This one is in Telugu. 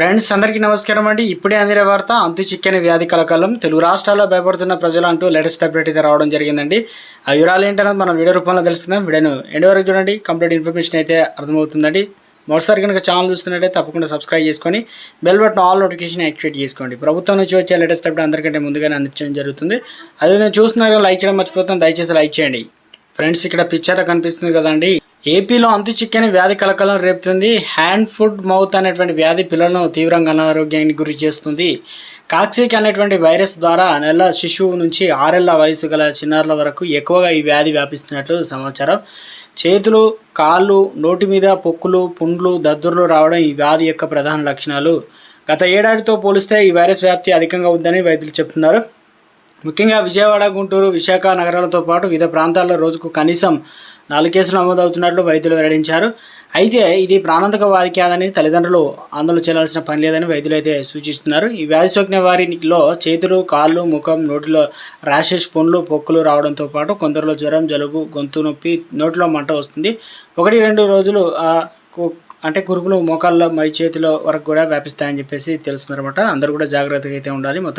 ఫ్రెండ్స్ అందరికీ నమస్కారం అండి. ఇప్పుడే అందిన వార్త అంతు చిక్కని వ్యాధి కలకాలం. తెలుగు రాష్ట్రాల్లో భయపడుతున్న ప్రజలు అంటూ లేటెస్ట్ అప్డేట్ అయితే రావడం జరిగిందండి. ఆ వివరాలు ఏంటనేది మనం వీడియో రూపంలో తెలుసుకుందాం. వీడియోను ఎండ్ వరకు చూడండి. కంప్లీట్ ఇన్ఫర్మేషన్ అయితే అర్థమవుతుందండి. మొదటిసారి కనుక ఛానల్ చూస్తున్నట్లయితే తప్పకుండా సబ్స్క్రైబ్ చేసుకొని bell button all notification activate చేసుకోండి. ప్రభుత్వం నుంచి వచ్చే లేటెస్ట్ అప్డేట్ అందరికంటే ముందుగానే అందించడం జరుగుతుంది. అదే చూస్తున్నారు లైక్ చేయడం మర్చిపోతాం. దయచేసి లైక్ చేయండి. ఫ్రెండ్స్ ఇక్కడ పిక్చర్ కనిపిస్తుంది కదండి. ఏపీలో అంతు చిక్కని వ్యాధి కలకలం రేపుతుంది. హ్యాండ్ ఫుడ్ మౌత్ అనేటువంటి వ్యాధి పిల్లలను తీవ్రంగా అనారోగ్యానికి గురి చేస్తుంది. కాక్సిక్ అనేటువంటి వైరస్ ద్వారా నెల శిశువు నుంచి ఆరేళ్ళ వయసు గల చిన్నారుల వరకు ఎక్కువగా ఈ వ్యాధి వ్యాపిస్తున్నట్లు సమాచారం. చేతులు కాళ్ళు నోటి మీద పొక్కులు పుండ్లు దద్దుర్లు రావడం ఈ వ్యాధి యొక్క ప్రధాన లక్షణాలు. గత ఏడాదితో పోలిస్తే ఈ వైరస్ వ్యాప్తి అధికంగా ఉందని వైద్యులు చెప్తున్నారు. ముఖ్యంగా విజయవాడ గుంటూరు విశాఖ నగరాలతో పాటు వివిధ ప్రాంతాల్లో రోజుకు కనీసం నాలుగు కేసులు నమోదవుతున్నట్లు వైద్యులు వెల్లడించారు. అయితే ఇది ప్రాణాంతక వ్యాధి కాదని తల్లిదండ్రులు ఆందోళన చేయాల్సిన పని లేదని వైద్యులు అయితే సూచిస్తున్నారు. ఈ వ్యాధి సోకిన వారిలో చేతులు కాళ్ళు ముఖం నోటిలో ర్యాషెస్ పుండ్లు పొక్కులు రావడంతో పాటు కొందరిలో జ్వరం జలుబు గొంతు నొప్పి నోటిలో మంట వస్తుంది. ఒకటి రెండు రోజులు అంటే కురుపులు మోకాళ్ళ మై చేతిలో వరకు కూడా వ్యాపిస్తాయని చెప్పేసి తెలుస్తుందన్నమాట. అందరూ కూడా జాగ్రత్తగా అయితే ఉండాలి. మొత్తం